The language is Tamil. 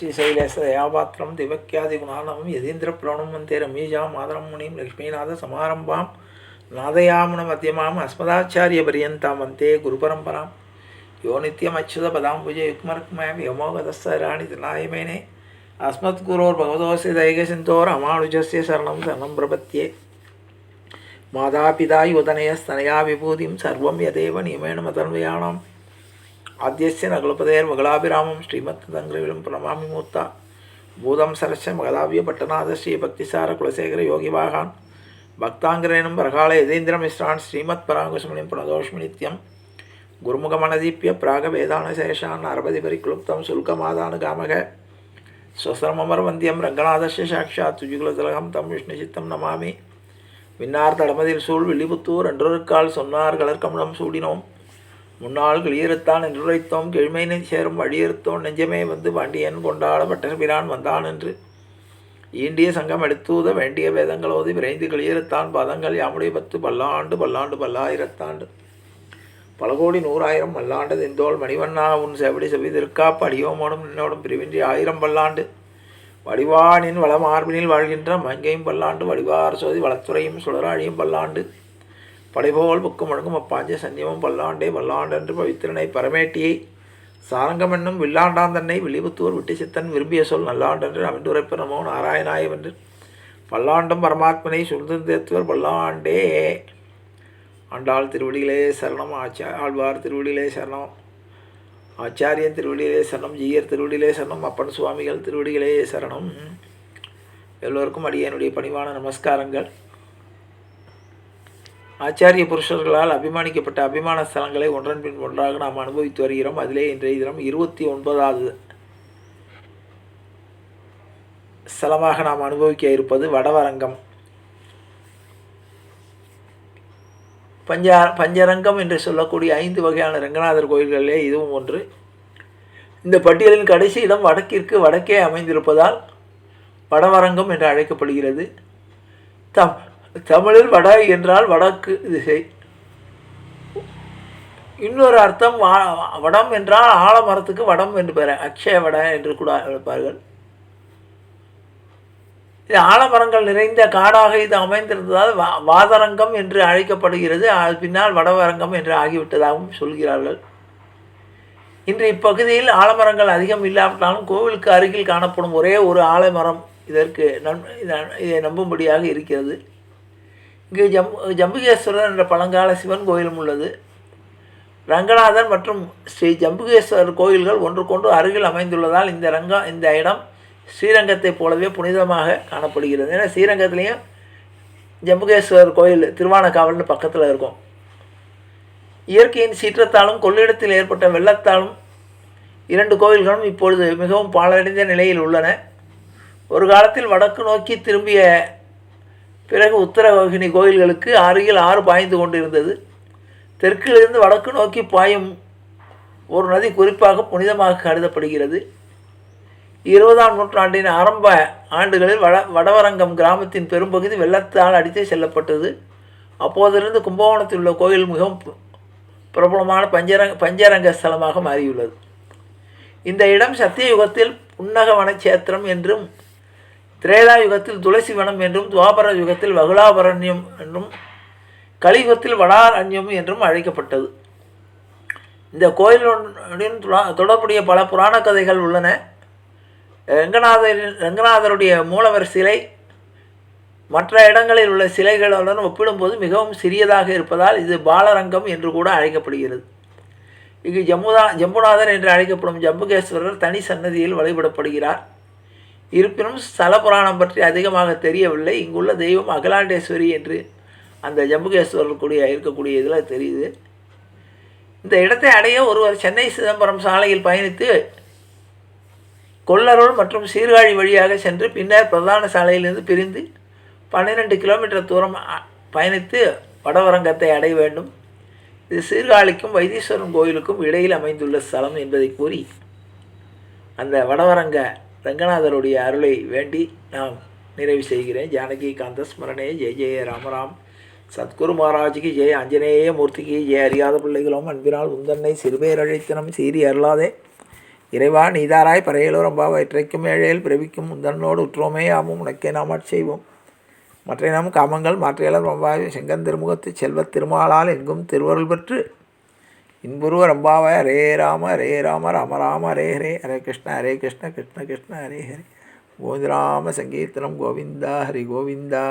ஸ்ரீசைலேச தயாபாத்திரம் திவக்கியாதி குணானமும் யதீந்திர பிரணமந்தே ரமீஜா மாதரம் முனிம் லக்ஷ்மிநாத சமாரம்பாம். நாதயாமன மத்தியமாம் அஸ்மதாச்சாரிய பரியந்தாம் வந்தே குரு பரம்பராம். யோ நித்தியம் அச்சுத பதாம்புஜ யுக்மருக்மயம் யமோகதஸ்தராணி தினாயமேனே அஸ்மத் குரோர் பகவதோசி தைகசிந்தோர் அமானுஜஸ்ய சரணம் சரணம் பிரபத்தியே மாதா பிதா யுதனயஸ்தனயா விபூதிம் சர்வம் யதேவ நியமேன மதன்வயானாம் ஆத்தியசிய நகுலபதேர் மகளாபிராமம் ஸ்ரீமத் தங்கிரவிலும் பிரணமாமி மூத்தா பூதம் சரச மகதாவிய பட்டநாத ஸ்ரீ பக்திசார குலசேகர யோகி வாகான் பக்தாங்கிரேனும் பரகால யதேந்திர மிஸ்ரான் ஸ்ரீமத் பராங்குசமணிம் புனதோஷ்மி நித்யம் குருமுகமனதீப்பிய பிராக வேதானசேஷான் அரபதி பரிக்ளுப்தம் சுல்கமாதானுகாமக ஸ்வசிரமர்வந்தியம் ரங்கநாதஸ்ய சாட்சாத் துஜுகுலதலகம் தம் விஷ்ணு சித்தம் நமாமி விண்ணார் தடமதில் சூழ் விழிபுத்தூர் என்றொருக்கால் சொன்னார் கலர்கமலம் சூடினோம் முன்னாள் கிளியறுத்தான் என்றுரைத்தோம் கிழ்மையினை சேரும் வழியறுத்தோம் நெஞ்சமே வந்து பாண்டியன் கொண்டாட பட்டர்பிரான் வந்தான் என்று. ஈண்டிய சங்கம் எடுத்தூத வேண்டிய வேதங்களோதி விரைந்து கிளியறுத்தான் பதங்கள் யாமுடைய பத்து பல்லாண்டு பல்லாண்டு பல்லாயிரத்தாண்டு. பல கோடி நூறாயிரம் பல்லாண்டு திந்தோள் மணிவண்ணா உன் செவடி செவிதிருக்காப்பு அடியோமோடும் நின்னோடும் பிரிவின்றி ஆயிரம் பல்லாண்டு. வடிவானின் வளமார்பினில் வாழ்கின்ற மங்கையும் பல்லாண்டு வடிவார் சோதி வளத்துறையும் சுடராழியும் பல்லாண்டு. படைபோல் புக்கு முழங்கும் அப்பாஞ்சே சன்னியமும் பல்லாண்டே பல்லாண்டென்று பவித்திரனை பரமேட்டியை சாரங்கம் என்னும் வில்லாண்டான் தன்னை வில்லிபுத்தூர் விட்டு சித்தன் விரும்பிய சொல் நல்லாண்டென்று அவிண்டுரைப்ப நமோ நாராயணாயவென்று பல்லாண்டும் பரமாத்மனை சுழ்ந்தேத்துவர் பல்லாண்டே. ஆண்டாள் திருவடிகளே சரணம் ஆச்சா ஆழ்வார் திருவடிகளே சரணம் ஆச்சாரியன் திருவடிகளே சரணம் ஜீயர் திருவடிகளே சரணம் அப்பன் சுவாமிகள் திருவடிகளே சரணம். எல்லோருக்கும் அடியனுடைய பணிவான நமஸ்காரங்கள். ஆச்சாரிய புருஷர்களால் அபிமானிக்கப்பட்ட அபிமான ஸ்தலங்களை ஒன்றன் பின் ஒன்றாக நாம் அனுபவித்து வருகிறோம். அதிலே இன்றைய தினம் இருபத்தி ஒன்பதாவது ஸ்தலமாக நாம் அனுபவிக்க இருப்பது வடவரங்கம். பஞ்சா பஞ்சரங்கம் என்று சொல்லக்கூடிய ஐந்து வகையான ரங்கநாதர் கோயில்களிலே இதுவும் ஒன்று. இந்த பட்டியலின் கடைசி இடம் வடக்கிற்கு வடக்கே அமைந்திருப்பதால் வடவரங்கம் என்று அழைக்கப்படுகிறது. தம் தமிழில் வட என்றால் வடக்கு திசை. இன்னொரு அர்த்தம் வா- வடம் என்றால் ஆலமரத்துக்கு வடம் என்று பெயர் அக்ஷய வட என்று கூட அழைப்பார்கள். இது ஆலமரங்கள் நிறைந்த காடாக இது அமைந்திருந்ததால் வா வாதரங்கம் என்று அழைக்கப்படுகிறது. அது பின்னால் வடவரங்கம் என்று ஆகிவிட்டதாகவும் சொல்கிறார்கள். இன்று இப்பகுதியில் ஆலமரங்கள் அதிகம் இல்லாவிட்டாலும் கோவிலுக்கு அருகில் காணப்படும் ஒரே ஒரு ஆலமரம் இதற்கு நன் இதை நம்பும்படியாக இருக்கிறது. இங்கு ஜம் ஜம்புகேஸ்வரர் என்ற பழங்கால சிவன் கோயிலும் உள்ளது. ரங்கநாதர் மற்றும் ஸ்ரீ ஜம்புகேஸ்வரர் கோயில்கள் ஒன்றுக்கொன்று அருகில் அமைந்துள்ளதால் இந்த ரங்கம் இந்த இடம் ஸ்ரீரங்கத்தைப் போலவே புனிதமாக காணப்படுகிறது. ஏன்னா ஸ்ரீரங்கத்துலேயும் ஜம்புகேஸ்வரர் கோயில் திருவானக்காவல்னு பக்கத்தில் இருக்கும். இயற்கையின் சீற்றத்தாலும் கொள்ளிடத்தில் ஏற்பட்ட வெள்ளத்தாலும் இரண்டு கோயில்களும் இப்பொழுது மிகவும் பாழடைந்த நிலையில் உள்ளன. ஒரு காலத்தில் வடக்கு நோக்கி திரும்பிய பிறகு உத்தரகோகினி கோயில்களுக்கு அருகில் ஆறு பாய்ந்து கொண்டிருந்தது. தெற்கிலிருந்து வடக்கு நோக்கி பாயும் ஒரு நதி குறிப்பாக புனிதமாக கருதப்படுகிறது. இருபதாம் நூற்றாண்டின் ஆரம்ப ஆண்டுகளில் வட வடவரங்கம் கிராமத்தின் பெரும்பகுதி வெள்ளத்தால் அடித்து செல்லப்பட்டது. அப்போதிலிருந்து கும்பகோணத்தில் உள்ள கோயில் மிகவும் பிரபலமான பஞ்சரங்க பஞ்சரங்க ஸ்தலமாக மாறியுள்ளது. இந்த இடம் சத்தியயுகத்தில் புன்னக வனச்சேத்திரம் என்றும் திரேதா யுகத்தில் துளசி வனம் என்றும் துவாபர யுகத்தில் வகுலாபரண்யம் என்றும் கலியுகத்தில் வடாரண்யம் என்றும் அழைக்கப்பட்டது. இந்த கோயிலுடன் தொடர்புடைய பல புராண கதைகள் உள்ளன. ரங்கநாதரின் ரங்கநாதருடைய மூலவர் சிலை மற்ற இடங்களில் உள்ள சிலைகளுடன் ஒப்பிடும்போது மிகவும் சிறியதாக இருப்பதால் இது பாலரங்கம் என்று கூட அழைக்கப்படுகிறது. இங்கு ஜம்புதா ஜம்புநாதர் என்று அழைக்கப்படும் ஜம்புகேஸ்வரர் தனி சன்னதியில் வழிபடப்படுகிறார். இருப்பினும் ஸ்தல புராணம் பற்றி அதிகமாக தெரியவில்லை. இங்குள்ள தெய்வம் அகலாண்டேஸ்வரி என்று அந்த ஜம்புகேஸ்வரர் கூடிய இருக்கக்கூடிய இதில் தெரியுது. இந்த இடத்தை அடைய ஒருவர் சென்னை சிதம்பரம் சாலையில் பயணித்து கொல்லருள் மற்றும் சீர்காழி வழியாக சென்று பின்னர் பிரதான சாலையிலிருந்து பிரிந்து பன்னிரெண்டு கிலோமீட்டர் தூரம் பயணித்து வடவரங்கத்தை அடைய வேண்டும். இது சீர்காழிக்கும் வைத்தீஸ்வரன் கோயிலுக்கும் இடையில் அமைந்துள்ள ஸ்தலம் என்பதை கூறி அந்த வடவரங்க ரங்கநாதருடைய அருளை வேண்டி நாம் நிறைவு செய்கிறேன். ஜானகி காந்த ஸ்மரணே. ஜெய ஜெய ராமராம் சத்குரு மகாராஜுக்கு ஜெய ஆஞ்சநேய மூர்த்திக்கு ஜெய அறியாத பிள்ளைகளும் அன்பினால் உந்தன்னை சிறுபேரழைத்தனம் சீறி அருளாதே. இறைவா நீதாராய் பறையலோ ரம்பாவை இற்றைக்கும் ஏழையில் பிறவிக்கும் முந்தனோடு உற்றோமே ஆமும் உனக்கே நாம் செய்வோம் மற்ற நாம் காமங்கள் மாற்றையாளர் ரம்பாவை செங்கன் திருமுகத்து செல்வத் திருமாலால் எங்கும் திருவருள் பெற்று இன்புருவ ரம்பாவாய் ஹரே ராம ஹரே ராம ராம ராம ஹரே ஹரே ஹரே கிருஷ்ண ஹரே கிருஷ்ண கிருஷ்ண கிருஷ்ண ஹரே ஹரே கோவிந்தராம சங்கீர்த்தனம் கோவிந்தா ஹரி கோவிந்தா